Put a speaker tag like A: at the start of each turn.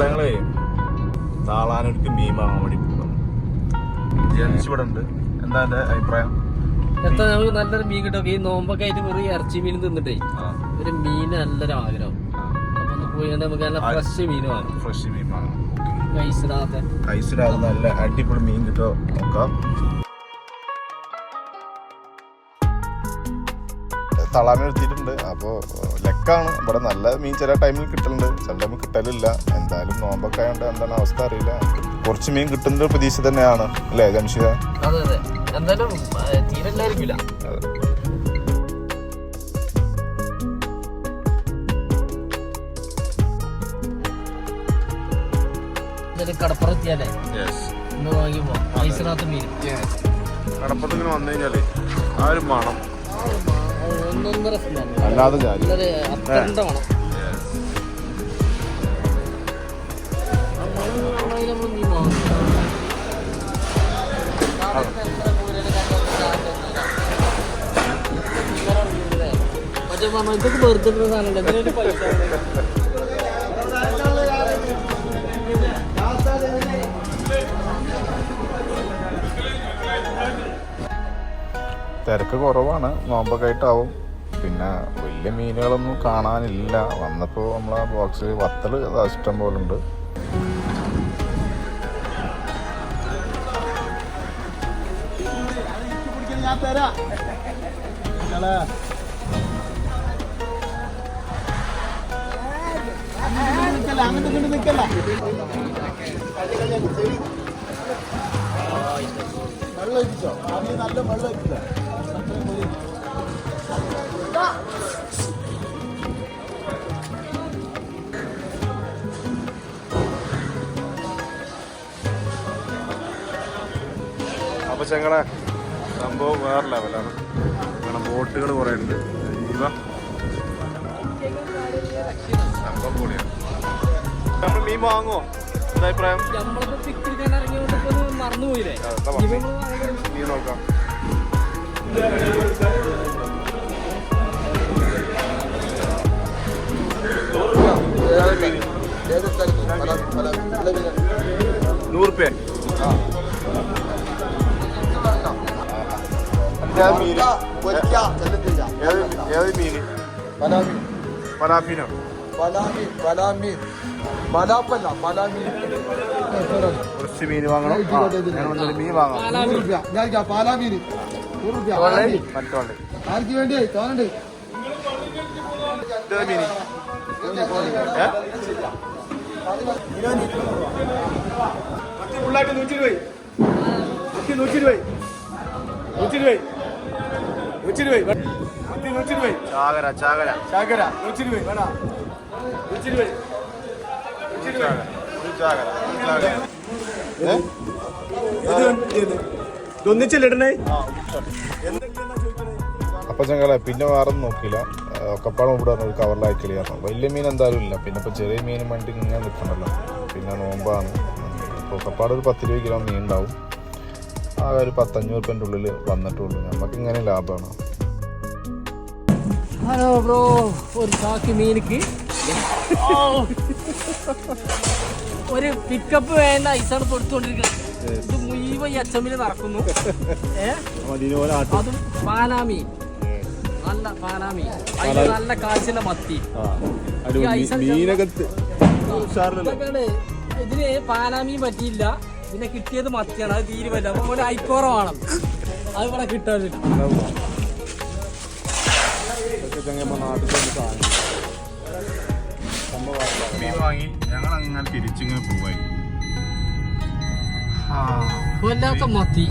A: ഞങ്ങളെ താളാനൊരുക്ക് മീൻ വാങ്ങാൻ വേണ്ടി ജെൻസ് ഇവിടെ ഉണ്ട്. എന്താ എന്റെ അഭിപ്രായം?
B: എത്ര നമുക്ക് നല്ലൊരു മീൻ കിട്ടും. ഈ നോമ്പൊക്കെ ആയിട്ട് വെറും ഇറച്ചി മീൻ തിന്നിട്ടേ. ഒരു മീൻ നല്ലൊരു ആഗ്രഹം അപ്പൊ ഒന്ന് പോയി നമുക്ക് നല്ല ഫ്രഷ് മീൻ വാങ്ങാം.
A: ഫ്രഷ് മീൻ വാങ്ങാം.
B: പൈസ
A: ഐസിലാതെ നല്ല അടിപൊളി മീൻ കിട്ടോ നോക്കാം. തളാമ എടുത്തിട്ടുണ്ട് അപ്പോൾ ലെക്കാണ്. ഇവിടെ നല്ല മീൻ ചില ടൈമിൽ കിട്ടലുണ്ട്. ചില ടൈമിൽ കിട്ടലില്ല. എന്തായാലും നോമ്പൊക്കെ ആയതുകൊണ്ട് എന്താണ് അവസ്ഥ അറിയില്ല. കുറച്ച് മീൻ കിട്ടുന്ന ഒരു പ്രതീക്ഷ തന്നെയാണ്. അല്ലേ ജംഷിദ?
B: അതെ അതെ. എന്തായാലും തീരെ ഇല്ലായിരിക്കില്ല കടപ്പുറത്തിയാലേ?
A: കടപ്പുറത്ത് ഇങ്ങനെ വന്നു കഴിഞ്ഞാലേ ആ ഒരു മണം. അല്ലാതെ
B: ഇതൊക്കെ വെറുതെ പൈസ
A: തിരക്ക് കുറവാണ്. നോമ്പൊക്കെ ആയിട്ടാവും. പിന്നെ വലിയ മീനുകളൊന്നും കാണാനില്ല. വന്നപ്പോൾ നമ്മൾ ആ ബോക്സിൽ വത്തൽ ഇഷ്ടം പോലെ ഉണ്ട്
C: ഞാൻ തരാം അങ്ങോട്ട് കൊണ്ട് നിൽക്കല്ല വെള്ളം ഒഴിച്ചോ ആദ്യം നല്ല വെള്ളം ഒഴിച്ചില്ല
A: അപ്പോൾ ഞങ്ങളെ സംഭവം വേറെ ലെവലാണ് അങ്ങനെ ബോട്ടുകൾ കുറേ ഉണ്ട് ഇവ സംഭവം പൊളിയാണ് നമ്മൾ മീൻ വാങ്ങുമോ എന്താ അഭിപ്രായം
B: മറന്നുപോയില്ലേ
A: ആ, എന്താ
B: ഇപ്പൊ
A: പറഞ്ഞേ?
B: പല പല
A: മീൻ ഏത്
C: മലാപ്പല്ല മലാമീൻ
A: കുറച്ച് മീൻ വാങ്ങണം. മീൻ വാങ്ങാം.
C: നൂറ് രൂപ. ഞാൻ പാലാമീൻ.
A: മറ്റോണ്ട്
C: ആർക്ക് വേണ്ടി?
A: ഇതേത് മീൻ.
C: ഫുള്ളായിട്ട് നൂറ്റി രൂപ നൂറ്റി നൂറ്റി രൂപ നൂറ്റി രൂപ നൂറ്റി
A: ചാകര ചാകര.
C: ചാകര വേണ ഒന്നിച്ചല്ലേ
A: അപ്പൊ ചങ്ങളെ പിന്നെ വേറെ നോക്കില്ല നോക്കിയില്ല ഒക്കപ്പാടം ഇവിടെ ഒരു കവറിലായി കളിയാണ് വലിയ മീൻ എന്തായാലും ഇല്ല. പിന്നെ ഇപ്പൊ ചെറിയ മീൻ വണ്ടി ഇങ്ങനെ നിൽക്കണല്ലോ. പിന്നെ നോമ്പാണ്. അപ്പോൾ ഒക്കപ്പാട് ഒരു പത്ത് രൂപ കിലോ മീൻ ഉണ്ടാവും. ആ ഒരു പത്തഞ്ഞൂറ് റുപ്യന്റെ ഉള്ളിൽ വന്നിട്ടുള്ളൂ. നമുക്ക് ഇങ്ങനെ ലാഭമാണ്.
B: ഹലോ ബ്രോ ഒരു ചാക്കി മീനിക്ക്. ഒരു പിക്കപ്പ് വേണ്ട ഐസാണ് കൊടുത്തുകൊണ്ടിരിക്കുന്നത് ഇത് മുഴുവൻ ഈ അച്ചമ്മിൽ നടക്കുന്നു. അതും പാനാമീൻ നല്ല പാനാമീൻ അതിന് നല്ല കാച്ചില മത്തി. ഈ ഐസ് ഇതൊക്കെയാണ്. ഇതിന് പാനാമീൻ പറ്റിയില്ല. പിന്നെ കിട്ടിയത് മത്തിയാണ്. അത് തീരുമല്ല അപ്പൊ വേണം. അത് ഇവിടെ
A: കിട്ടാറില്ല വാങ്ങി. ഞങ്ങൾ അങ്ങനെ തിരിച്ചിങ്ങനെ പോവായി.
B: വല്ലാത്ത മത്തി.